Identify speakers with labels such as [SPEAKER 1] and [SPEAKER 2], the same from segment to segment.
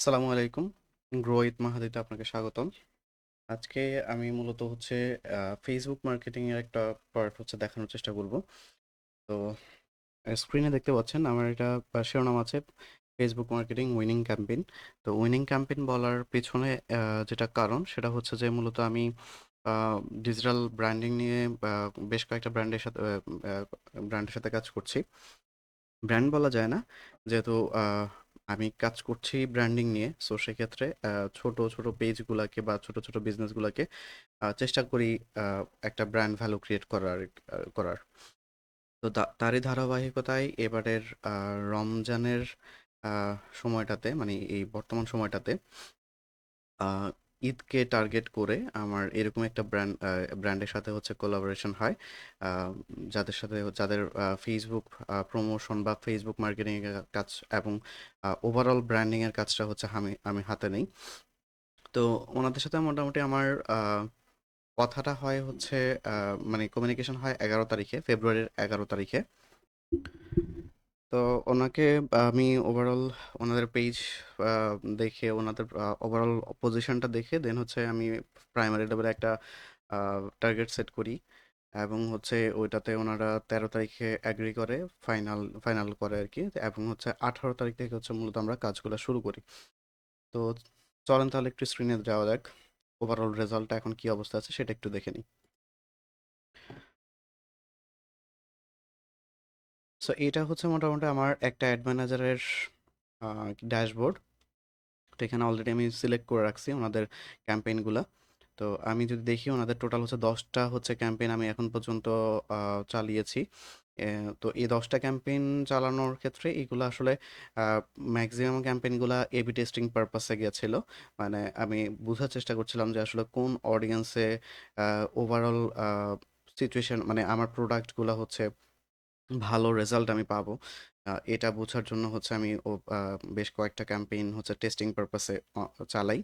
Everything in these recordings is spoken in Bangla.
[SPEAKER 1] আসসালামু আলাইকুম। গ্রো উইথ মাহাদিতে আপনাকে স্বাগতম। আজকে আমি মূলত হচ্ছে ফেসবুক মার্কেটিং এর একটা পার্ট হচ্ছে দেখানোর চেষ্টা করব। তো স্ক্রিনে দেখতে পাচ্ছেন, আমার এটা শিরোনাম আছে ফেসবুক মার্কেটিং উইনিং ক্যাম্পেইন তো উইনিং ক্যাম্পেইন বলার পেছনে যেটা কারণ, সেটা হচ্ছে যে মূলত আমি ডিজিটাল ব্র্যান্ডিং নিয়ে বেশ কয়েকটা ব্র্যান্ডের সাথে ব্র্যান্ডের সাথে কাজ করছি। ব্র্যান্ড বলা যায় না, যেহেতু আমি কাজ করছি ব্র্যান্ডিং নিয়ে। সো সেক্ষেত্রে ছোট ছোট পেজগুলোকে বা ছোট ছোট বিজনেসগুলোকে চেষ্টা করি একটা ব্র্যান্ড ভ্যালু ক্রিয়েট করার করার। তো তারই ধারাবাহিকতায় এবারের রমজানের সময়টাতে মানে এই বর্তমান সময়টাতে ঈদকে টার্গেট করে আমার এরকম একটা ব্র্যান্ড ব্র্যান্ডের সাথে হচ্ছে কোলাবোরেশন হয়। যাদের সাথে, যাদের ফেসবুক প্রমোশন বা ফেসবুক মার্কেটিংয়ের কাজ এবং ওভারঅল ব্র্যান্ডিংয়ের কাজটা হচ্ছে আমি আমি হাতে নেই। তো ওনাদের সাথে মোটামুটি আমার কথাটা হয় হচ্ছে মানে কমিউনিকেশন হয় এগারো তারিখে, ফেব্রুয়ারির এগারো তারিখে। তো ওনাকে আমি ওভারঅল ওনাদের পেজ দেখে, ওনাদের ওভারঅল পজিশনটা দেখে দেন হচ্ছে আমি প্রাইমারি লেভেলে একটা টার্গেট সেট করি। এবং হচ্ছে ওইটাতে ওনারা তেরো তারিখে অ্যাগ্রি করে ফাইনাল ফাইনাল করে আর কি। এবং হচ্ছে আঠারো তারিখ থেকে হচ্ছে মূলত আমরা কাজগুলো শুরু করি। তো চলেন তাহলে একটু স্ক্রিনে যাওয়া যাক ওভারঅল রেজাল্টটা এখন কি অবস্থা আছে সেটা একটু দেখে নিই। সো এটা হচ্ছে মোটামুটি আমার একটা অ্যাড ম্যানেজারের ড্যাশবোর্ড তো এখানে অলরেডি আমি সিলেক্ট করে রাখছি ওনাদের ক্যাম্পেইনগুলো তো আমি যদি দেখি ওনাদের টোটাল হচ্ছে দশটা হচ্ছে ক্যাম্পেইন আমি এখন পর্যন্ত চালিয়েছি। তো এই দশটা ক্যাম্পেইন চালানোর ক্ষেত্রে এগুলো আসলে ম্যাক্সিমাম ক্যাম্পেইনগুলো এবি টেস্টিং পারপাসে গিয়েছিল মানে আমি বোঝার চেষ্টা করছিলাম যে আসলে কোন অডিয়েন্সে ওভারঅল সিচুয়েশন মানে আমার প্রোডাক্টগুলো হচ্ছে ভালো রেজাল্ট আমি পাবো। এটা বোঝার জন্য হচ্ছে আমি ও বেশ কয়েকটা ক্যাম্পেইন হচ্ছে টেস্টিং পারপাসে চালাই।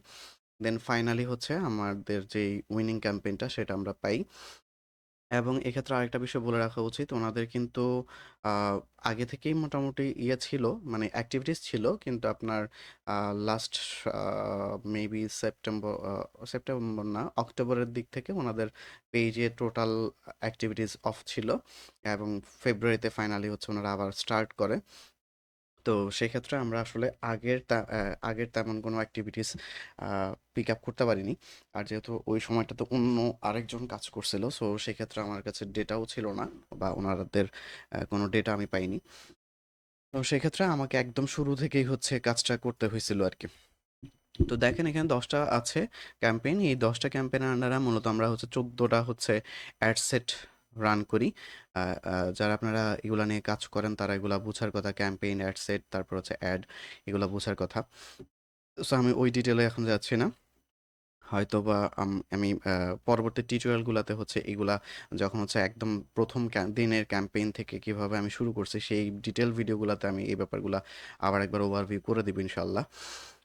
[SPEAKER 1] দেন ফাইনালি হচ্ছে আমাদের যেই উইনিং ক্যাম্পেইনটা সেটা আমরা পাই। এবং এক্ষেত্রে আরেকটা বিষয় বলে রাখা উচিত। ওনাদের কিন্তু আগে থেকেই মোটামুটি ইয়ে ছিল মানে অ্যাক্টিভিটিস ছিল, কিন্তু আপনার লাস্ট মেবি সেপ্টেম্বর সেপ্টেম্বর না অক্টোবরের দিক থেকে ওনাদের পেজে টোটাল অ্যাক্টিভিটিস অফ ছিল এবং ফেব্রুয়ারিতে ফাইনালি হচ্ছে ওনারা আবার স্টার্ট করে। তো সেক্ষেত্রে আমরা আসলে আগের আগের তেমন কোনো অ্যাক্টিভিটিস পিক আপ করতে পারিনি। আর যেহেতু ওই সময়টাতে অন্য আরেকজন কাজ করছিল সো সেক্ষেত্রে আমার কাছে ডেটাও ছিল না বা ওনাদের কোনো ডেটা আমি পাইনি। তো সেক্ষেত্রে আমাকে একদম শুরু থেকেই হচ্ছে কাজটা করতে হয়েছিল আর কি। তো দেখেন এখানে দশটা আছে ক্যাম্পেইন এই দশটা ক্যাম্পেইনের আন্ডারে মূলত আমরা হচ্ছে চোদ্দোটা হচ্ছে অ্যাড সেট রান করি। যারা আপনারা এগুলা নিয়ে কাজ করেন, তারা এগুলা বোঝার কথা। ক্যাম্পেইন অ্যাড সেট তারপর হচ্ছে অ্যাড এগুলো বোঝার কথা। সো আমি ওই ডিটেলে এখন যাচ্ছি না। হয়তো বা আমি পরবর্তী টিউটোরিয়ালগুলোতে হচ্ছে এগুলা যখন হচ্ছে একদম প্রথম দিনের ক্যাম্পেইন থেকে কীভাবে আমি শুরু করছি, সেই ডিটেল ভিডিওগুলোতে আমি এই ব্যাপারগুলো আবার একবার ওভারভিউ করে দিব ইনশাল্লাহ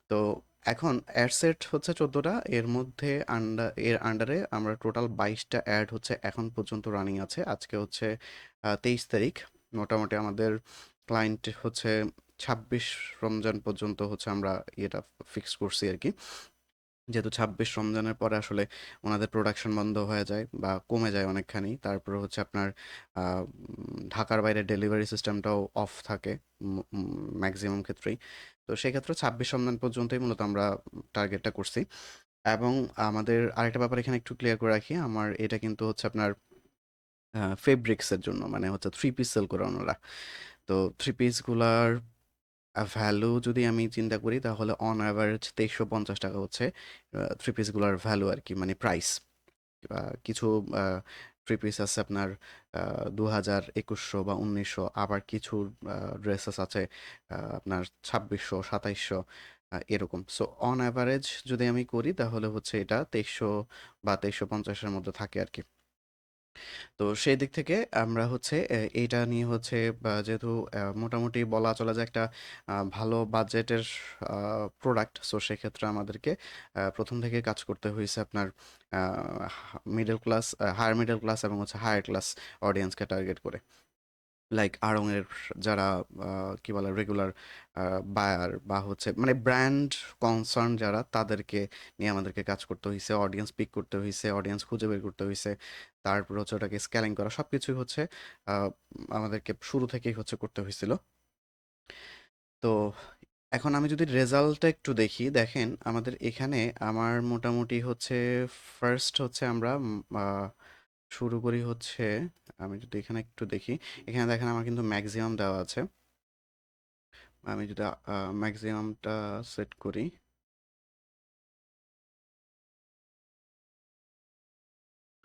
[SPEAKER 1] তো এখন অ্যাড সেট হচ্ছে চোদ্দোটা, এর মধ্যে আন্ডার এর আন্ডারে আমরা টোটাল বাইশটা অ্যাড হচ্ছে এখন পর্যন্ত রানিং আছে। আজকে হচ্ছে তেইশ তারিখ। মোটামুটি আমাদের ক্লায়েন্ট হচ্ছে ছাব্বিশ রমজান পর্যন্ত হচ্ছে আমরা এটা ফিক্স করছি আর কি। যেহেতু ছাব্বিশ রমজানের পরে আসলে ওনাদের প্রোডাকশন বন্ধ হয়ে যায় বা কমে যায় অনেকখানি। তারপরে হচ্ছে আপনার ঢাকার বাইরে ডেলিভারি সিস্টেমটাও অফ থাকে ম্যাক্সিমাম ক্ষেত্রেই। তো সেক্ষেত্রে ছাব্বিশ রমজান পর্যন্তই মূলত আমরা টার্গেটটা করছি। এবং আমাদের আরেকটা ব্যাপার এখানে একটু ক্লিয়ার করে রাখি, আমার এটা কিন্তু হচ্ছে আপনার ফেব্রিক্সের জন্য মানে হচ্ছে থ্রি পিস সেল করে ওনারা তো থ্রি পিসগুলার ভ্যালু যদি আমি চিন্তা করি, তাহলে অন অ্যাভারেজ তেইশশো পঞ্চাশ টাকা হচ্ছে থ্রি পিসগুলোর ভ্যালু আর কি মানে প্রাইস কিছু থ্রি পিস আছে আপনার দু হাজার একুশশো বা উনিশশো, আবার কিছু ড্রেসেস আছে আপনার ছাব্বিশশো, সাতাইশশো এরকম। সো অন অ্যাভারেজ যদি আমি করি, তাহলে হচ্ছে এটা তেইশশো বা তেইশশো পঞ্চাশের মধ্যে থাকে আর কি তো সেই দিক থেকে আমরা হচ্ছে এ, এইটা নিয়ে হচ্ছে যেহেতু মোটামুটি বলা চলে যে একটা ভালো বাজেটের প্রোডাক্ট সো সেক্ষেত্রে আমাদেরকে প্রথম থেকে কাজ করতে হয়েছে আপনার middle class higher middle class এবং হচ্ছে হায়ার ক্লাস অডিয়েন্সকে টার্গেট করে। লাইক আড়ং এর যারা কি বলে রেগুলার বায়ার বা হচ্ছে মানে ব্র্যান্ড কনসার্ন যারা, তাদেরকে নিয়ে আমাদেরকে কাজ করতে হয়েছে অডিয়েন্স পিক করতে হয়েছে অডিয়েন্স খুঁজে বের করতে হয়েছে তারপর হচ্ছে ওটাকে স্ক্যালিং করা সব কিছুই হচ্ছে আমাদেরকে শুরু থেকেই হচ্ছে করতে হয়েছিল তো এখন আমি যদি রেজাল্টটা একটু দেখি, দেখেন আমাদের এখানে আমার মোটামুটি হচ্ছে ফার্স্ট হচ্ছে আমরা শুরু করি হচ্ছে আমি যদি এখানে একটু দেখি, এখানে দেখেন আমার কিন্তু ম্যাক্সিমাম দেওয়া আছে। আমি যদি ম্যাক্সিমামটা সেট করি।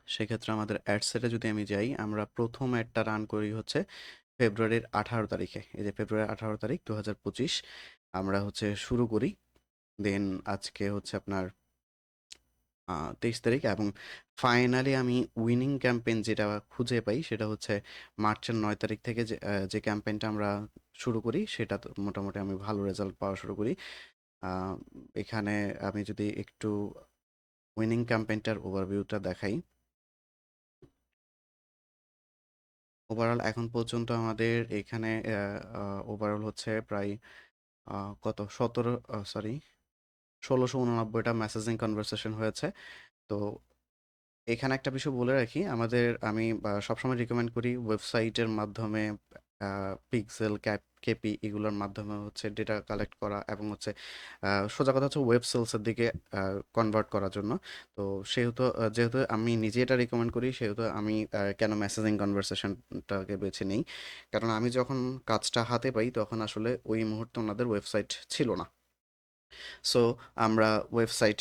[SPEAKER 1] সেক্ষেত্রে আমাদের অ্যাড সেটে যদি আমি যাই, আমরা প্রথম অ্যাডটা রান করি হচ্ছে ফেব্রুয়ারির আঠারো তারিখে। এই যে ফেব্রুয়ারি আঠারো তারিখ দু আমরা হচ্ছে শুরু করি। দেন আজকে হচ্ছে আপনার তেইশ তারিখ এবং ফাইনালি আমি উইনিং ক্যাম্পেইন যেটা খুঁজে পাই সেটা হচ্ছে মার্চের নয় তারিখ থেকে যে যে ক্যাম্পেইনটা আমরা শুরু করি সেটা মোটামুটি আমি ভালো রেজাল্ট পাওয়া শুরু করি। এখানে আমি যদি একটু উইনিং ক্যাম্পেইনটার ওভারভিউটা দেখাই। ওভারঅল এখন পর্যন্ত আমাদের এখানে ওভারঅল হচ্ছে প্রায় কত? সতেরো সরি ষোলোশো উননব্বইটা মেসেজিং কনভারসেশন হয়েছে। তো এখানে একটা বিষয় বলে রাখি, আমাদের আমি সবসময় রিকমেন্ড করি ওয়েবসাইটের মাধ্যমে পিক্সেল ক্যাপ কেপি এগুলোর মাধ্যমে হচ্ছে ডেটা কালেক্ট করা এবং হচ্ছে সোজা কথা হচ্ছে ওয়েব সেলসের দিকে কনভার্ট করার জন্য। তো সেহেতু যেহেতু আমি নিজে এটা রিকমেন্ড করি, সেহেতু আমি কেন মেসেজিং কনভারসেশনটাকে বেছে নিই। কারণ আমি যখন কাজটা হাতে পাই, তখন আসলে ওই মুহূর্তে ওনাদের ওয়েবসাইট ছিল না। সো আমরা ওয়েবসাইট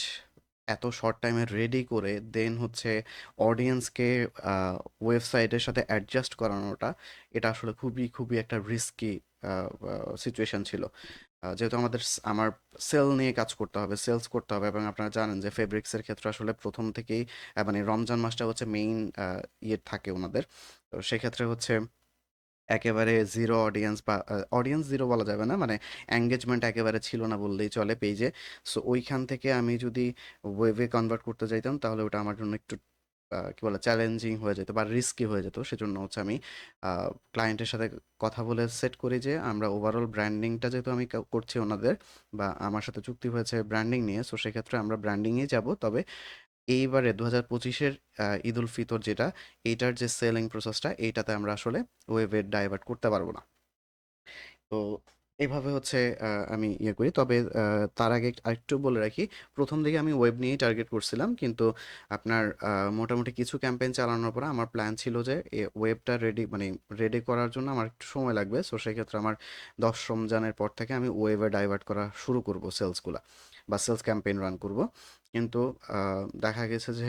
[SPEAKER 1] এত শর্ট টাইমে রেডি করে দেন হচ্ছে অডিয়েন্সকে ওয়েবসাইটের সাথে অ্যাডজাস্ট করানোটা, এটা আসলে খুবই খুবই একটা রিস্কি সিচুয়েশন ছিল। যেহেতু আমাদের আমার সেল নিয়ে কাজ করতে হবে সেলস করতে হবে, এবং আপনারা জানেন যে ফেব্রিক্সের ক্ষেত্রে আসলে প্রথম থেকেই মানে রমজান মাসটা হচ্ছে মেইন ইয়ে থাকে ওনাদের। তো সেক্ষেত্রে হচ্ছে একেবারে জিরো অডিয়েন্স বা অডিয়েন্স জিরো বলা যাবে না মানে এঙ্গেজমেন্ট একেবারে ছিল না বললেই চলে পেজে সো ওইখান থেকে আমি যদি ওয়েবে কনভার্ট করতে চাইতাম তাহলে ওটা আমার জন্য একটু কি বলে চ্যালেঞ্জিং হয়ে যেত বা রিস্কি হয়ে যেত। সেজন্য হচ্ছে আমি ক্লায়েন্টের সাথে কথা বলে সেট করি যে, আমরা ওভারঅল ব্র্যান্ডিংটা যেহেতু আমি করছি ওনাদের বা আমার সাথে চুক্তি হয়েছে ব্র্যান্ডিং নিয়ে সো সেক্ষেত্রে আমরা ব্র্যান্ডিংয়ে যাব। তবে এইবারে দু হাজার পঁচিশের ঈদ উল ফিতর যেটা, এইটার যে সেলিং প্রসেসটা এইটাতে আমরা আসলে ওয়েবে ডাইভার্ট করতে পারব না। তো এইভাবে হচ্ছে আমি ইয়ে করি। তবে তার আগে আরেকটু বলে রাখি, প্রথম দিকে আমি ওয়েব নিয়েই টার্গেট করছিলাম। কিন্তু আপনার মোটামুটি কিছু ক্যাম্পেইন চালানোর পরে আমার প্ল্যান ছিল যে ওয়েবটা রেডি মানে রেডি করার জন্য আমার একটু সময় লাগবে। সো, সেক্ষেত্রে আমার দশ রমজানের পর থেকে আমি ওয়েবে ডাইভার্ট করা শুরু করব, সেলসগুলা বা সেলস ক্যাম্পেইন রান করব। কিন্তু দেখা গেছে যে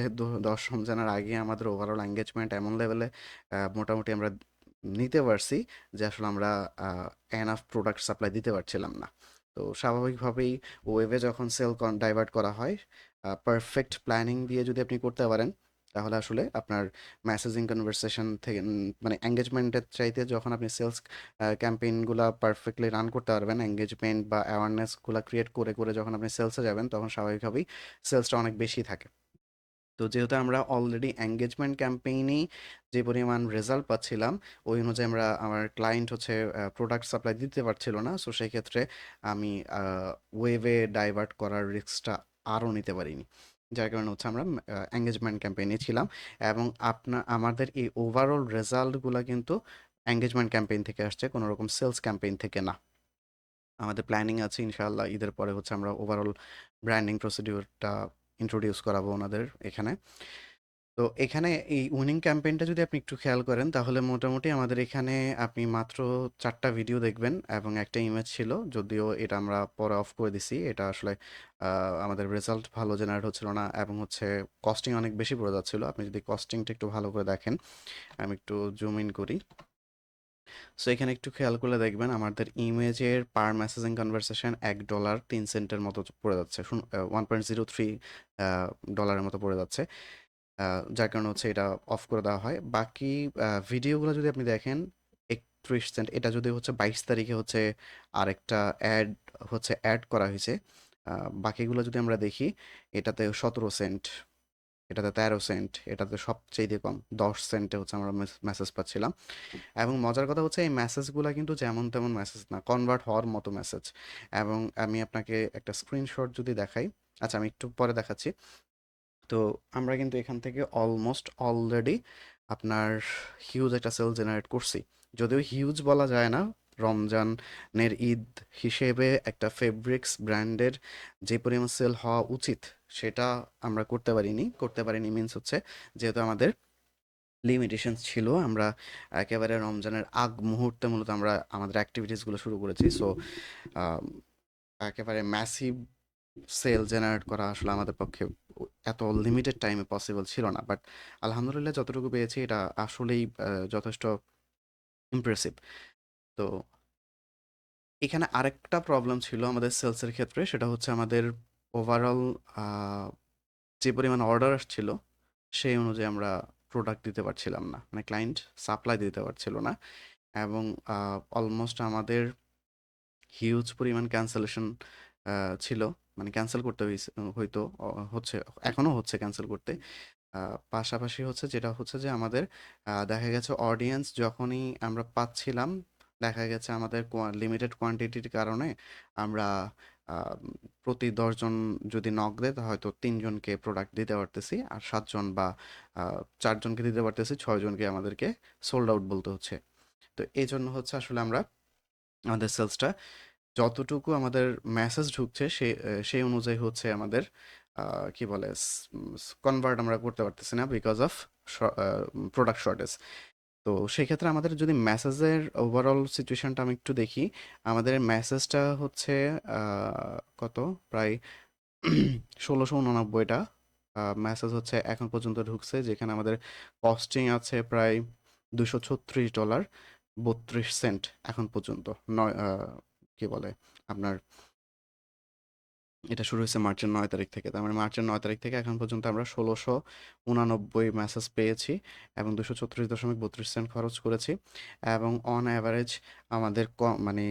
[SPEAKER 1] দশ রমজানের আগে আমাদের ওভারঅল এঙ্গেজমেন্ট এমন লেভেলে মোটামুটি আমরা নিতে পারছি যে আসলে আমরা এনাফ প্রোডাক্ট সাপ্লাই দিতে পারছিলাম না। তো স্বাভাবিকভাবেই ওয়েবে যখন সেল ডাইভার্ট করা হয় পারফেক্ট প্ল্যানিং দিয়ে যদি আপনি করতে পারেন, তাহলে আসলে আপনার মেসেজিং কনভারসেশন থেকে মানে এঙ্গেজমেন্টের চাইতে যখন আপনি সেলস ক্যাম্পেইনগুলো পারফেক্টলি রান করতে পারবেন এঙ্গেজমেন্ট বা অ্যাওয়ারনেসগুলো ক্রিয়েট করে করে যখন আপনি সেলসে যাবেন, তখন স্বাভাবিকভাবেই সেলসটা অনেক বেশি থাকে। তো যেহেতু আমরা অলরেডি এঙ্গেজমেন্ট ক্যাম্পেইনেই যে পরিমাণ রেজাল্ট পাচ্ছিলাম, ওই অনুযায়ী আমরা আমার ক্লায়েন্ট হচ্ছে প্রোডাক্ট সাপ্লাই দিতে পারছিল না। সো সেই ক্ষেত্রে আমি ওয়েভে ডাইভার্ট করার রিস্কটা আরও নিতে পারিনি। যার কারণে হচ্ছে আমরা এঙ্গেজমেন্ট ক্যাম্পেইনে ছিলাম এবং আপনার আমাদের এই ওভারঅল রেজাল্টগুলো কিন্তু এঙ্গেজমেন্ট ক্যাম্পেইন থেকে আসছে কোনো রকম সেলস ক্যাম্পেইন থেকে না। আমাদের প্ল্যানিং আছে ইনশাআল্লাহ, ঈদের পরে হচ্ছে আমরা ওভারঅল ব্র্যান্ডিং প্রসিডিউরটা ইন্ট্রোডিউস করাবো ওনাদের এখানে। তো এখানে এই উইনিং ক্যাম্পেইনটা যদি আপনি একটু খেয়াল করেন, তাহলে মোটামুটি আমাদের এখানে আপনি মাত্র চারটা ভিডিও দেখবেন এবং একটা ইমেজ ছিল, যদিও এটা আমরা পরে অফ করে দিছি। এটা আসলে আমাদের রেজাল্ট ভালো জেনারেট হচ্ছিল না এবং হচ্ছে কস্টিং অনেক বেশি পড়ে যাচ্ছিল। আপনি যদি কস্টিংটা একটু ভালো করে দেখেন, আমি একটু জুম ইন করি। সো এখানে একটু খেয়াল করলে দেখবেন আমাদের ইমেজের পার মেসেজিং কনভারসেশন এক ডলার তিন সেন্টের মতো পড়ে যাচ্ছে। ওয়ান পয়েন্ট জিরো থ্রি ডলারের মতো পড়ে যাচ্ছে। যার কারণে হচ্ছে এটা অফ করে দেওয়া হয়। বাকি ভিডিওগুলো যদি আপনি দেখেন, একত্রিশ সেন্ট এটা যদি হচ্ছে বাইশ তারিখে হচ্ছে আরেকটা অ্যাড হচ্ছে অ্যাড করা হয়েছে বাকিগুলো যদি আমরা দেখি, এটাতে সতেরো সেন্ট এটাতে তেরো সেন্ট, এটাতে সবচেয়ে কম, দশ সেন্টে হচ্ছে আমরা মেসেজ পাচ্ছিলাম। এবং মজার কথা হচ্ছে এই মেসেজগুলো কিন্তু যেমন তেমন মেসেজ না কনভার্ট হওয়ার মতো মেসেজ এবং আমি আপনাকে একটা স্ক্রিনশট যদি দেখাই আচ্ছা আমি একটু পরে দেখাচ্ছি। তো আমরা কিন্তু এখান থেকে অলমোস্ট অলরেডি আপনার হিউজ একটা সেল জেনারেট করছি। যদিও হিউজ বলা যায় না, রমজানের ঈদ হিসেবে একটা ফেব্রিক্স ব্র্যান্ডের যে পরিমাণ সেল হওয়া উচিত সেটা আমরা করতে পারিনি। করতে পারিনি মিন্স হচ্ছে যেহেতু আমাদের লিমিটেশনস ছিল, আমরা একেবারে রমজানের আগ মুহূর্তে মূলত আমরা আমাদের অ্যাক্টিভিটিসগুলো শুরু করেছি। সো একেবারে ম্যাসিভ সেল জেনারেট করা আসলে আমাদের পক্ষে এত লিমিটেড টাইমে পসিবল ছিল না। বাট আলহামদুলিল্লাহ যতটুকু পেয়েছি এটা আসলেই যথেষ্ট ইমপ্রেসিভ তো এখানে আরেকটা প্রবলেম ছিল আমাদের সেলসের ক্ষেত্রে, সেটা হচ্ছে আমাদের ওভারঅল যে পরিমাণ অর্ডার আসছিল, সেই অনুযায়ী আমরা প্রোডাক্ট দিতে পারছিলাম না। মানে ক্লায়েন্ট সাপ্লাই দিতে পারছিল না। এবং অলমোস্ট আমাদের হিউজ পরিমাণ ক্যান্সেলেশন ছিল। মানে ক্যান্সেল করতে হইতো হচ্ছে এখনও হচ্ছে ক্যান্সেল করতে। পাশাপাশি হচ্ছে যেটা হচ্ছে যে আমাদের দেখা গেছে অডিয়েন্স যখনই আমরা পাচ্ছিলাম, দেখা গেছে আমাদের লিমিটেড কোয়ান্টিটির কারণে আমরা প্রতি দশজন যদি নক দেয়, তা হয়তো তিনজনকে প্রোডাক্ট দিতে পারতেছি আর সাতজন বা চারজনকে দিতে পারতেছি ছয়জনকে আমাদেরকে সোল্ড আউট বলতে হচ্ছে। তো এই জন্য হচ্ছে আসলে আমরা আমাদের সেলসটা যতটুকু আমাদের মেসেজ ঢুকছে, সে সেই অনুযায়ী হচ্ছে আমাদের কি বলে কনভার্ট আমরা করতে পারতেছি না বিকজ অফ প্রোডাক্ট শর্টেজ তো সেক্ষেত্রে আমাদের যদি মেসেজের ওভারঅল সিচুয়েশনটা আমি একটু দেখি, আমাদের মেসেজটা হচ্ছে কত? প্রায় ষোলোশো উননব্বইটা। মেসেজ হচ্ছে এখন পর্যন্ত ঢুকছে, যেখানে আমাদের কস্টিং আছে প্রায় দুশো ছত্রিশ ডলার, বত্রিশ সেন্ট এখন পর্যন্ত, নয় কি বলে? আপনার এটা শুরু হয়েছে মার্চের নয় তারিখ থেকে। তার মানে মার্চের নয় তারিখ থেকে এখন পর্যন্ত আমরা ষোলোশো উনানব্বই মেসেজ পেয়েছি এবং দুশো ছত্রিশ দশমিক বত্রিশ সেন্ট খরচ করেছি। এবং অন অ্যাভারেজ আমাদের ক- মানে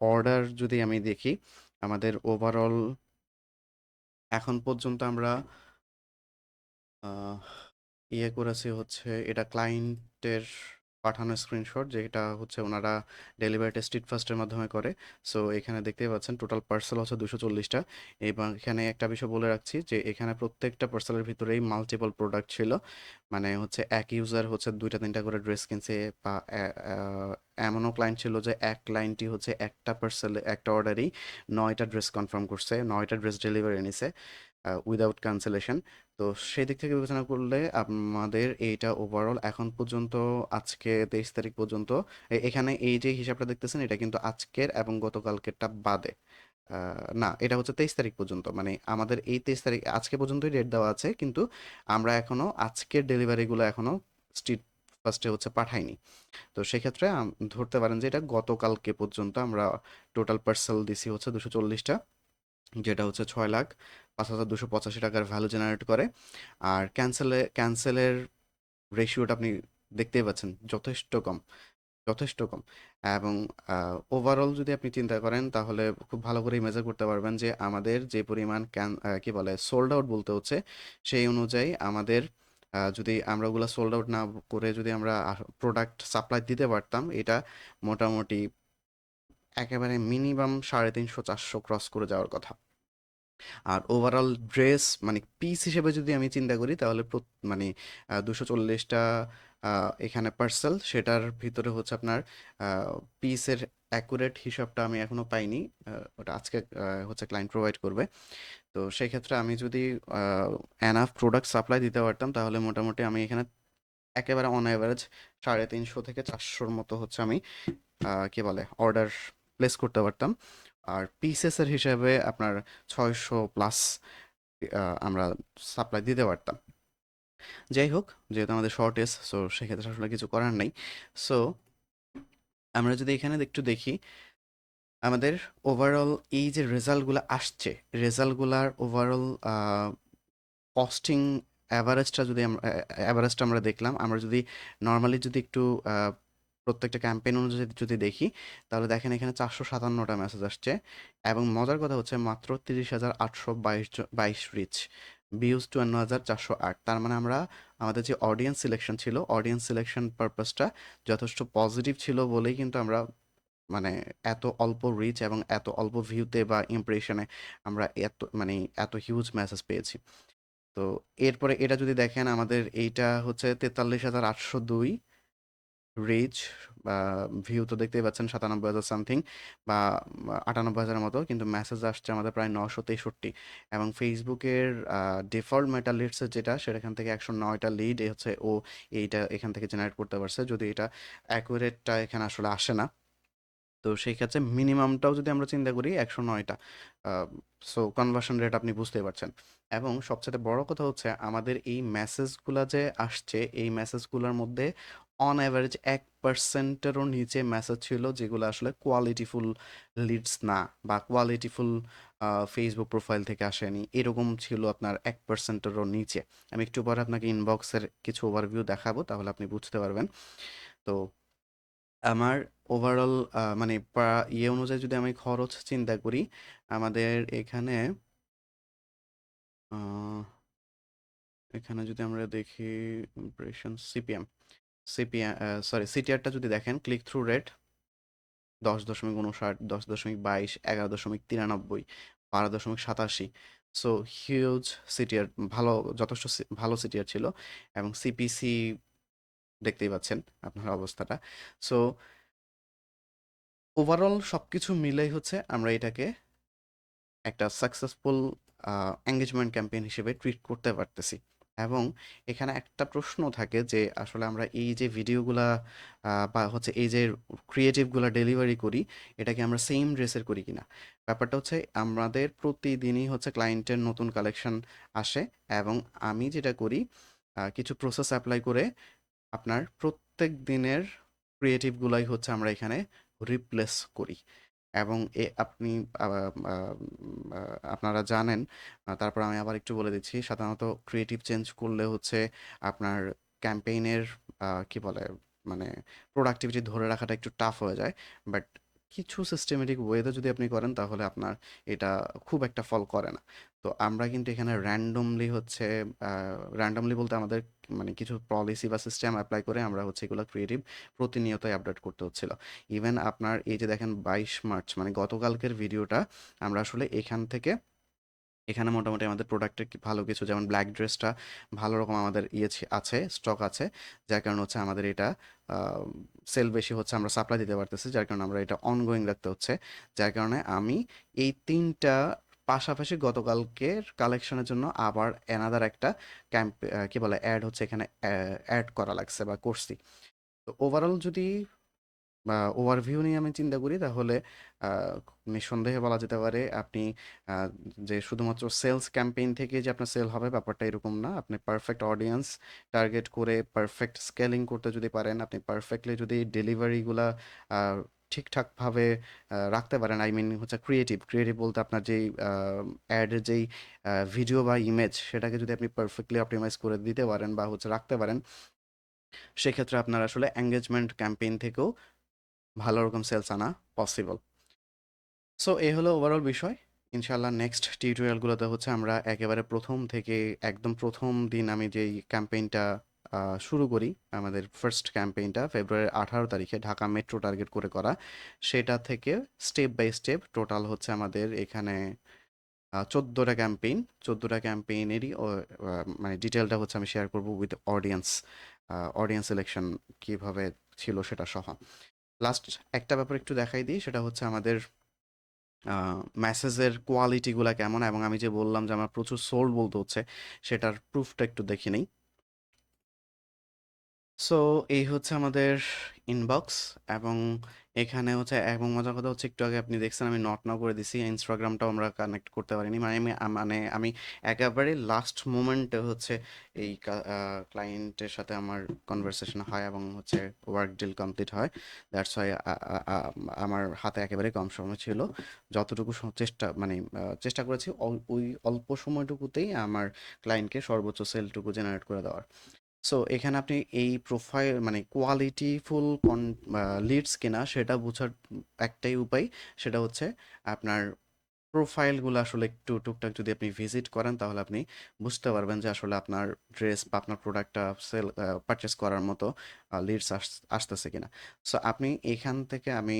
[SPEAKER 1] অর্ডার যদি আমি দেখি, আমাদের ওভারঅল এখন পর্যন্ত আমরা ইয়ে করেছি হচ্ছে এটা ক্লায়েন্টের পাঠানো স্ক্রিনশট যেটা হচ্ছে ওনারা ডেলিভারিটা স্ট্রিট ফাস্টের মাধ্যমে করে। সো এখানে দেখতেই পাচ্ছেন টোটাল পার্সেল হচ্ছে দুশো চল্লিশটা। এবং এখানে একটা বিষয় বলে রাখছি যে, এখানে প্রত্যেকটা পার্সেলের ভিতরেই মাল্টিপল প্রোডাক্ট ছিল। মানে হচ্ছে এক ইউজার হচ্ছে দুইটা তিনটা করে ড্রেস কিনছে বা এমনও ক্লায়েন্ট ছিল যে এক ক্লায়েন্টই হচ্ছে একটা পার্সেলে একটা অর্ডারই নয়টা ড্রেস কনফার্ম করছে, নয়টা ড্রেস ডেলিভারি নিছে। উইদাউট ক্যান্সেলেশন তো সেই দিক থেকে বিবেচনা করলে আমাদের এইটা ওভারঅল এখন পর্যন্ত, আজকে তেইশ তারিখ পর্যন্ত এখানে এই যে হিসাবটা দেখতেছেন, এটা কিন্তু আজকের এবং গতকালকেরটা বাদে। না, এটা হচ্ছে তেইশ তারিখ পর্যন্ত। মানে আমাদের এই তেইশ তারিখ, আজকে পর্যন্তই ডেট দেওয়া আছে, কিন্তু আমরা এখনও আজকের ডেলিভারিগুলো এখনও স্ট্রিট ফার্স্টে হচ্ছে পাঠাইনি। তো সেক্ষেত্রে ধরতে পারেন যে এটা গতকালকে পর্যন্ত আমরা টোটাল পার্সেল দিছি হচ্ছে দুশো চল্লিশটা। যেটা হচ্ছে ছয় লাখ পাঁচ হাজার দুশো পঁচাশি টাকার ভ্যালু জেনারেট করে। আর ক্যান্সেলে ক্যান্সেলের রেশিওটা আপনি দেখতেই পাচ্ছেন, যথেষ্ট কম যথেষ্ট কম। এবং ওভারঅল যদি আপনি চিন্তা করেন, তাহলে খুব ভালো করে মেজার করতে পারবেন যে আমাদের যে পরিমাণ ক্যান কী বলে সোল্ড আউট বলতে হচ্ছে, সেই অনুযায়ী আমাদের যদি আমরা ওগুলো সোল্ড আউট না করে যদি আমরা প্রোডাক্ট সাপ্লাই দিতে পারতাম, এটা মোটামুটি একেবারে মিনিমাম সাড়ে তিনশো চারশো ক্রস করে যাওয়ার কথা। আর ওভারঅল ড্রেস মানে পিস হিসেবে যদি আমি চিন্তা করি, তাহলে মানে দুশো চল্লিশটা এখানে পার্সেল সেটার ভিতরে হচ্ছে আপনার পিসের অ্যাকুরেট হিসাবটা আমি এখনও পাইনি ওটা আজকে হচ্ছে ক্লায়েন্ট প্রোভাইড করবে। তো সেই ক্ষেত্রে আমি যদি এনাফ প্রোডাক্ট সাপ্লাই দিতে পারতাম, তাহলে মোটামুটি আমি এখানে একেবারে অন অ্যাভারেজ সাড়ে তিনশো থেকে চারশোর মতো হচ্ছে আমি কি বলে অর্ডার প্লেস করতে পারতাম। আর পিসেসের হিসাবে আপনার ছয়শো প্লাস আমরা সাপ্লাই দিতে পারতাম। যাই হোক, যেহেতু আমাদের শর্টেজ সো সেক্ষেত্রে আসলে কিছু করার নেই। সো আমরা যদি এখানে একটু দেখি, আমাদের ওভারঅল এই যে রেজাল্টগুলো আসছে রেজাল্টগুলার ওভারঅল কস্টিং অ্যাভারেজটা যদি আমরা অ্যাভারেজটা আমরা দেখলাম, আমরা যদি নর্মালি যদি একটু প্রত্যেকটা ক্যাম্পেইন অনুযায়ী যদি দেখি, তাহলে দেখেন এখানে চারশো সাতান্নটা মেসেজ আসছে। এবং মজার কথা হচ্ছে মাত্র তিরিশ হাজার আটশো বাইশ বাইশ রিচ ভিউজ চুয়ান্ন হাজার চারশো আট। তার মানে আমরা, আমাদের যে অডিয়েন্স সিলেকশন ছিল অডিয়েন্স সিলেকশন পারপাসটা যথেষ্ট পজিটিভ ছিল বলেই কিন্তু আমরা মানে এত অল্প রিচ এবং এত অল্প ভিউতে বা ইমপ্রেশনে আমরা এত মানে এত হিউজ মেসেজ পেয়েছি। তো এরপরে এটা যদি দেখেন, আমাদের এইটা হচ্ছে তেতাল্লিশ হাজার আটশো দুই। রিচ বা ভিউ তো দেখতেই পাচ্ছেন সাতানব্বই হাজার সামথিং বা আটানব্বই হাজারের মতো, কিন্তু মেসেজ আসছে আমাদের প্রায় নশো তেষট্টি। এবং ফেসবুকের ডিফল্ট মেটা লিডসের যেটা সেখান থেকে একশো নয়টা লিড হচ্ছে ও, এইটা এখান থেকে জেনারেট করতে পারছে। যদি এটা অ্যাকুরেটটা এখানে আসলে আসে না, তো সেই ক্ষেত্রে মিনিমামটাও যদি আমরা চিন্তা করি, একশো নয়টা। সো কনভার্সন রেট আপনি বুঝতেই পারছেন। এবং সবচেয়ে বড় কথা হচ্ছে, আমাদের এই মেসেজগুলো যে আসছে, এই মেসেজগুলোর মধ্যে অন অ্যাভারেজ এক পার্সেন্টেরও নিচে মেসেজ ছিল, যেগুলো আসলে কোয়ালিটিফুল লিডস না বা কোয়ালিটিফুল ফেসবুক প্রোফাইল থেকে আসেনি। এরকম ছিল আপনার এক পার্সেন্টেরও নিচে। আমি একটু পরে আপনাকে ইনবক্সের কিছু ওভারভিউ দেখাবো, তাহলে আপনি বুঝতে পারবেন। তো আমার ওভারঅল মানে ইয়ে অনুযায়ী যদি আমি খরচ চিন্তা করি, আমাদের এখানে এখানে যদি আমরা দেখি ইমপ্রেশন সিপিএম সিপিএম সরি সিটিআরটা যদি দেখেন ক্লিক থ্রু রেট দশ দশমিক উনষাট দশ দশমিক বাইশ, এগারো দশমিক তিরানব্বই, বারো দশমিক সাতাশি। সো হিউজ সিটিআর ভালো, যথেষ্ট ভালো সিটিআর ছিল এবং সিপিসি দেখতেই পাচ্ছেন আপনার অবস্থাটা। সো ওভারঅল সব কিছু মিলেই হচ্ছে আমরা এটাকে একটা সাকসেসফুল এঙ্গেজমেন্ট ক্যাম্পেইন হিসেবে ট্রিট করতে পারতেছি। এবং এখানে একটা প্রশ্ন থাকে যে আসলে আমরা এই যে ভিডিওগুলা বা হচ্ছে এই যে ক্রিয়েটিভগুলো ডেলিভারি করি এটাকে আমরা সেম ড্রেসের করি কিনা? ব্যাপারটা হচ্ছে আমাদের প্রতিদিনই হচ্ছে ক্লায়েন্টের নতুন কালেকশন আসে এবং আমি যেটা করি কিছু প্রসেস অ্যাপ্লাই করে আপনার প্রত্যেক দিনের ক্রিয়েটিভগুলাই হচ্ছে আমরা এখানে রিপ্লেস করি। এবং এ আপনি আপনারা জানেন তারপর আমি আবার একটু বলে দিচ্ছি, সাধারণত ক্রিয়েটিভ চেঞ্জ করলে হচ্ছে আপনার ক্যাম্পেইনের কি বলে মানে প্রোডাক্টিভিটি ধরে রাখাটা একটু টাফ হয়ে যায়। বাট কিছু সিস্টেমেটিক ওয়েতে যদি আপনি করেন, তাহলে আপনার এটা খুব একটা ফল করে না। তো আমরা কিন্তু এখানে র‍্যান্ডমলি হচ্ছে র‍্যান্ডমলি বলতে আমাদের মানে কিছু পলিসি বা সিস্টেম অ্যাপ্লাই করে আমরা হচ্ছে এগুলো ক্রিয়েটিভ প্রতিনিয়তই আপডেট করতে হচ্ছিল। ইভেন আপনার এই যে দেখেন ২২ মার্চ মানে গতকালকের ভিডিওটা আমরা আসলে এখান থেকে এখানে মোটামুটি আমাদের প্রোডাক্টের ভালো কিছু যেমন ব্ল্যাক ড্রেসটা ভালো রকম আমাদের ইয়ে আছে, স্টক আছে। যার কারণে হচ্ছে আমাদের এটা সেল বেশি হচ্ছে আমরা সাপ্লাই দিতে পারতেছি। যার কারণে আমরা এটা অনগোয়িং রাখতে হচ্ছে। যার কারণে আমি এই তিনটা পাশাপাশি গতকালকের কালেকশনের জন্য আবার অ্যানাদার একটা ক্যাম্প কী বলে অ্যাড হচ্ছে এখানে অ্যাড করা লাগছে বা করছি। তো ওভারঅল যদি বা ওভারভিউ নিয়ে আমি চিন্তা করি তাহলে নিঃসন্দেহে বলা যেতে পারে আপনি যে শুধুমাত্র সেলস ক্যাম্পেইন থেকে যে আপনার সেল হবে ব্যাপারটা এরকম না। আপনি পারফেক্ট অডিয়েন্স টার্গেট করে পারফেক্ট স্কেলিং করতে যদি পারেন, আপনি পারফেক্টলি যদি ডেলিভারিগুলা ঠিকঠাকভাবে রাখতে পারেন আই মিন হচ্ছে ক্রিয়েটিভ, ক্রিয়েটিভ বলতে আপনার যেই আ এডের যেই ভিডিও বা ইমেজ সেটাকে যদি আপনি পারফেক্টলি অপটিমাইজ করে দিতে পারেন বা হচ্ছে রাখতে পারেন সেক্ষেত্রে আপনার আসলে এনগেজমেন্ট ক্যাম্পেইন থেকেও ভালো রকম সেলস আনা পসিবল। সো এই হলো ওভারঅল বিষয়। ইনশাআল্লাহ নেক্সট টিউটোরিয়ালগুলোতে হচ্ছে আমরা একেবারে প্রথম থেকে একদম প্রথম দিন আমি যেই ক্যাম্পেইনটা শুরু করি, আমাদের ফার্স্ট ক্যাম্পেইনটা ফেব্রুয়ারির ১৮ তারিখে ঢাকা মেট্রো টার্গেট করে করা। সেটা থেকে স্টেপ বাই স্টেপ টোটাল হচ্ছে আমাদের এখানে চোদ্দোটা ক্যাম্পেইন, চোদ্দোটা ক্যাম্পেইনেরই মানে ডিটেলটা হচ্ছে আমি শেয়ার করব উইথ অডিয়েন্স। অডিয়েন্স সিলেকশন কীভাবে ছিল সেটা সহ। লাস্ট একটা ব্যাপার একটু দেখাই দিই, সেটা হচ্ছে আমাদের মেসেজের কোয়ালিটিগুলো কেমন এবং আমি যে বললাম যে আমার প্রচুর সোল্ড বলতে হচ্ছে, সেটার প্রুফটা একটু দেখে নেই। সো এই হচ্ছে আমাদের ইনবক্স এবং এখানে হচ্ছে, এবং মজার কথা হচ্ছে একটু আগে আপনি দেখছেন আমি নট নাও করে দিছি। ইনস্টাগ্রামটাও আমরা কানেক্ট করতে পারিনি। মানে আমি মানে আমি একেবারে লাস্ট মোমেন্টে হচ্ছে এই ক্লায়েন্টের সাথে আমার কনভারসেশন হয় এবং হচ্ছে ওয়ার্ক ডিল কমপ্লিট হয়। দ্যাটস আ আমার হাতে একেবারে কম সময় ছিল। যতটুকু চেষ্টা মানে চেষ্টা করেছি ওই অল্প সময়টুকুতেই আমার ক্লায়েন্টকে সর্বোচ্চ সেলটুকু জেনারেট করে দেওয়ার। সো এখানে আপনি এই প্রোফাইল মানে কোয়ালিটিফুল কন লিডস কিনা, সেটা বোঝার একটাই উপায়, সেটা হচ্ছে আপনার প্রোফাইলগুলো আসলে একটু টুকটাক যদি আপনি ভিজিট করেন, তাহলে আপনি বুঝতে পারবেন যে আসলে আপনার ড্রেস বা আপনার প্রোডাক্টটা সেল পারচেস করার মতো লিডস আসতেছে কিনা। সো আপনি এখান থেকে আমি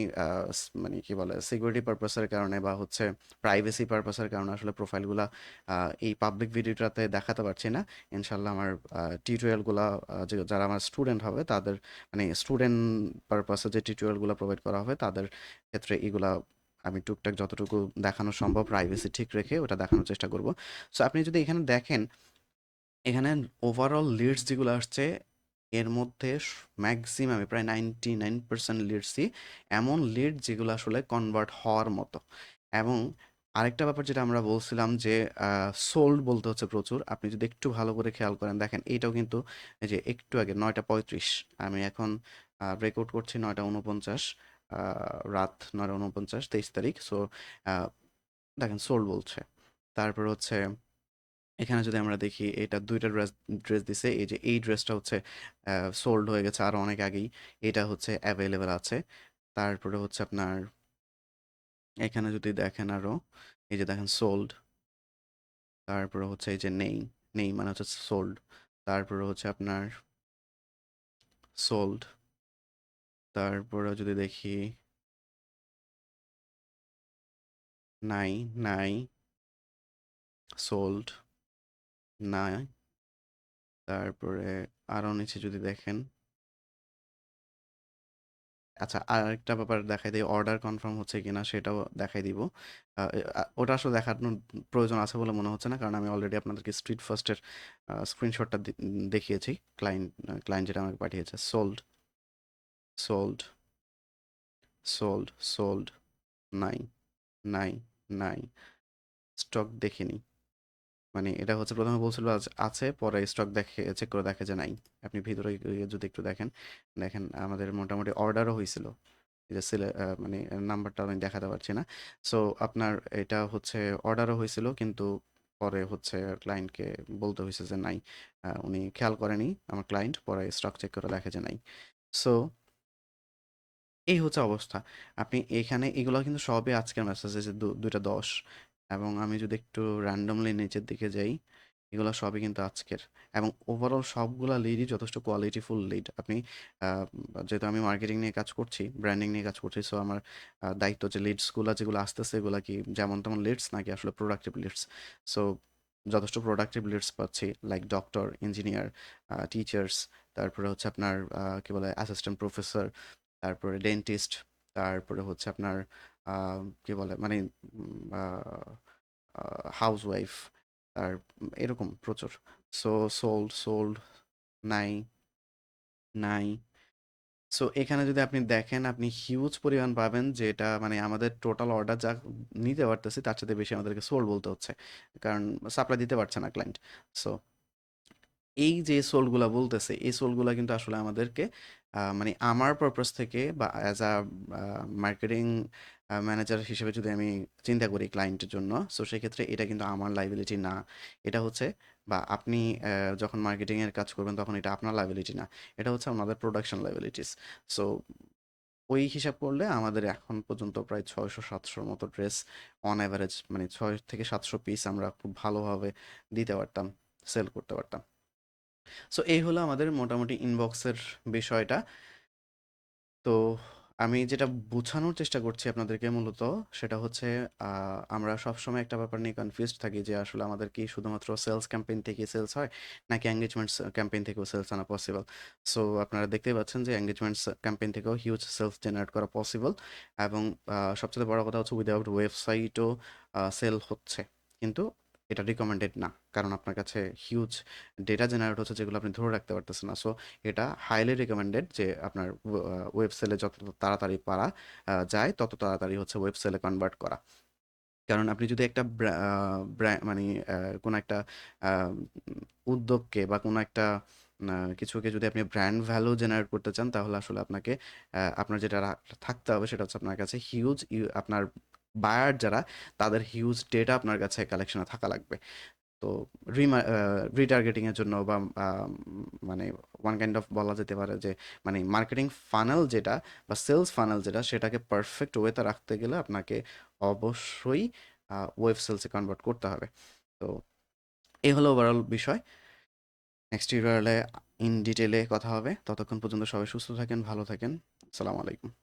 [SPEAKER 1] মানে কি বলে সিকিউরিটি পারপাসের কারণে বা হচ্ছে প্রাইভেসি পারপাসের কারণে আসলে প্রোফাইলগুলো এই পাবলিক ভিডিওটাতে দেখাতে পারছি না। ইনশাল্লাহ আমার টিউটোরিয়ালগুলো যারা আমার স্টুডেন্ট হবে, তাদের মানে স্টুডেন্ট পারপাসে যে টিউটোরিয়ালগুলো প্রোভাইড করা হবে, তাদের ক্ষেত্রে এগুলা আমি টুকটাক যতটুকু দেখানো সম্ভব প্রাইভেসি ঠিক রেখে ওটা দেখানোর চেষ্টা করব। সো আপনি যদি এখানে দেখেন, এখানে ওভারঅল লিডস যেগুলো আসছে, এর মধ্যে ম্যাক্সিমামে প্রায় নাইনটি নাইন পার্সেন্ট লিডসই এমন লিড যেগুলো আসলে কনভার্ট হওয়ার মতো। এবং আরেকটা ব্যাপার যেটা আমরা বলছিলাম যে সোল্ড বলতে হচ্ছে প্রচুর। আপনি যদি একটু ভালো করে খেয়াল করেন, দেখেন এইটাও কিন্তু যে একটু আগে, নয়টা পঁয়ত্রিশ, আমি এখন রেকর্ড করছি নয়টা উনপঞ্চাশ রাত নয়টা উনপঞ্চাশ, তেইশ তারিখ। সো দেখেন সোল্ড বলছে। তারপর হচ্ছে, এখানে যদি আমরা দেখি, এটা দুইটা ড্রেস ড্রেস দিছে। এই যে, এই ড্রেসটা হচ্ছে সোল্ড হয়ে গেছে আরও অনেক আগেই। এটা হচ্ছে অ্যাভেলেবেল আছে। তারপরে হচ্ছে আপনার, এখানে যদি দেখেন আরও এই যে দেখেন সোল্ড তারপরে হচ্ছে এই যে, নেই। নেই মানে হচ্ছে সোল্ড তারপরে হচ্ছে আপনার সোল্ড তারপরে যদি দেখি নাই নাই সোল্ড নাই, তারপরে আরও নিচে যদি দেখেন আচ্ছা আরেকটা ব্যাপার দেখাই দিই অর্ডার কনফার্ম হচ্ছে কিনা সেটাও দেখাই দিব। ওটা আসলে দেখানোর প্রয়োজন আছে বলে মনে হচ্ছে না, কারণ আমি অলরেডি আপনাদেরকে স্ট্রিট ফার্স্টের স্ক্রিনশটটা দেখিয়েছি ক্লায়েন্ট ক্লায়েন্ট যেটা আমাকে পাঠিয়েছে সোল্ড সোল্ড সোল্ড সোল্ড নাই নাই নাই স্টক দেখিনি। মানে এটা হচ্ছে প্রথমে বলছিল আছে, পরে স্টক দেখে চেক করে দেখে যে নাই। আপনি ভিতরে যদি একটু দেখেন দেখেন আমাদের মোটামুটি অর্ডারও হয়েছিল। যে মানে নাম্বারটা আমি দেখাতে পারছি না। সো আপনার এটা হচ্ছে অর্ডারও হয়েছিল, কিন্তু পরে হচ্ছে ক্লায়েন্টকে বলতে হয়েছে যে নাই। উনি খেয়াল করেনি, আমার ক্লায়েন্ট পরে স্টক চেক করে দেখে যে নাই। সো এই হচ্ছে অবস্থা। আপনি এখানে এগুলো কিন্তু সবই আজকের মেসেজ দু- দুইটা দশ এবং আমি যদি একটু র্যান্ডমলি নিচের দিকে যাই, এগুলো সবই কিন্তু আজকের এবং ওভারঅল সবগুলো লিডই যথেষ্ট কোয়ালিটিফুল লিড আপনি যেহেতু আমি মার্কেটিং নিয়ে কাজ করছি ব্র্যান্ডিং নিয়ে কাজ করছি সো আমার দায়িত্ব যে লিডসগুলো যেগুলো আসতেছে এগুলো কি যেমন তেমন লিডস নাকি আসলে প্রোডাক্টিভ লিডস সো যথেষ্ট প্রোডাক্টিভ লিডস পাচ্ছি লাইক ডক্টর ইঞ্জিনিয়ার টিচার্স তারপরে হচ্ছে আপনার কী বলে অ্যাসিস্ট্যান্ট প্রফেসর তারপরে ডেন্টিস্ট তারপরে হচ্ছে আপনার কি বলে মানে হাউস ওয়াইফ আর এরকম প্রচুর। সো সোল্ড সোল্ড নাই নাই। সো এখানে যদি আপনি দেখেন, আপনি হিউজ পরিমাণ পাবেন যেটা মানে আমাদের টোটাল অর্ডার যা নিতে পারতেছি, তার সাথে বেশি আমাদেরকে সোল্ড বলতে হচ্ছে। কারণ সাপ্লাই দিতে পারছে না ক্লায়েন্ট সো এই যে সোলগুলা বলতেছে, এই সোলগুলা কিন্তু আসলে আমাদেরকে মানে আমার পারপাস থেকে বা অ্যাজ আ মার্কেটিং ম্যানেজার হিসেবে যদি আমি চিন্তা করি ক্লায়েন্টের জন্য সো সেক্ষেত্রে এটা কিন্তু আমার লাইবিলিটি না। এটা হচ্ছে, বা আপনি যখন মার্কেটিংয়ের কাজ করবেন তখন এটা আপনার লাইবিলিটি না। এটা হচ্ছে আমাদের প্রোডাকশন লাইবিলিটিস সো ওই হিসাব করলে আমাদের এখন পর্যন্ত প্রায় ছয়শো, সাতশোর মতো ড্রেস অন অ্যাভারেজ মানে ছয় থেকে সাতশো পিস আমরা খুব ভালোভাবে দিতে পারতাম সেল করতে পারতাম। সো এই হলো আমাদের মোটামুটি ইনবক্সের বিষয়টা। তো, আমি যেটা বোঝানোর চেষ্টা করছি আপনাদেরকে মূলত সেটা হচ্ছে আমরা সবসময় একটা ব্যাপার নিয়ে কনফিউজড থাকি যে আসলে আমাদের কি শুধুমাত্র সেলস ক্যাম্পেইন থেকে সেলস হয়, নাকি এঙ্গেজমেন্টস ক্যাম্পেইন থেকেও সেলস আনা পসিবল সো আপনারা দেখতেই পাচ্ছেন যে এঙ্গেজমেন্টস ক্যাম্পেইন থেকেও হিউজ সেলস জেনারেট করা পসিবল এবং সবচেয়ে বড় কথা হচ্ছে উইদাউট ওয়েবসাইটও সেল হচ্ছে। কিন্তু এটা রিকমেন্ডেড না। কারণ আপনার কাছে হিউজ ডেটা জেনারেট হচ্ছে যেগুলো আপনি ধরে রাখতে পারতেছেন না। সো এটা হাইলি রিকমেন্ডেড যে আপনার ওয়েব সেলে যত তাড়াতাড়ি পারা যায়, তত তাড়াতাড়ি হচ্ছে ওয়েব সেলে কনভার্ট করা। কারণ আপনি যদি একটা মানে কোনো একটা উদ্যোগকে বা কোনো একটা কিছুকে যদি আপনি ব্র্যান্ড ভ্যালু জেনারেট করতে চান, তাহলে আসলে আপনাকে আপনার যেটা থাকতে হবে সেটা হচ্ছে আপনার কাছে হিউজ আপনার বায়ার যারা, তাদের হিউজ ডেটা আপনার কাছে কালেকশনে থাকা লাগবে। তো রিটার্গেটিং এর জন্য বা মানে ওয়ান কাইন্ড অফ বলা যেতে পারে যে মানে মার্কেটিং ফানেল যেটা বা সেলস ফানেল যেটা, সেটাকে পারফেক্ট ওয়েতে রাখতে গেলে আপনাকে অবশ্যই ওয়েব সেলসে কনভার্ট করতে হবে। তো এই হলো ওভারঅল বিষয়। নেক্সট টিউটোরিয়ালে ইন ডিটেলে কথা হবে। ততক্ষণ পর্যন্ত সবাই সুস্থ থাকেন, ভালো থাকেন। আসসালামু আলাইকুম।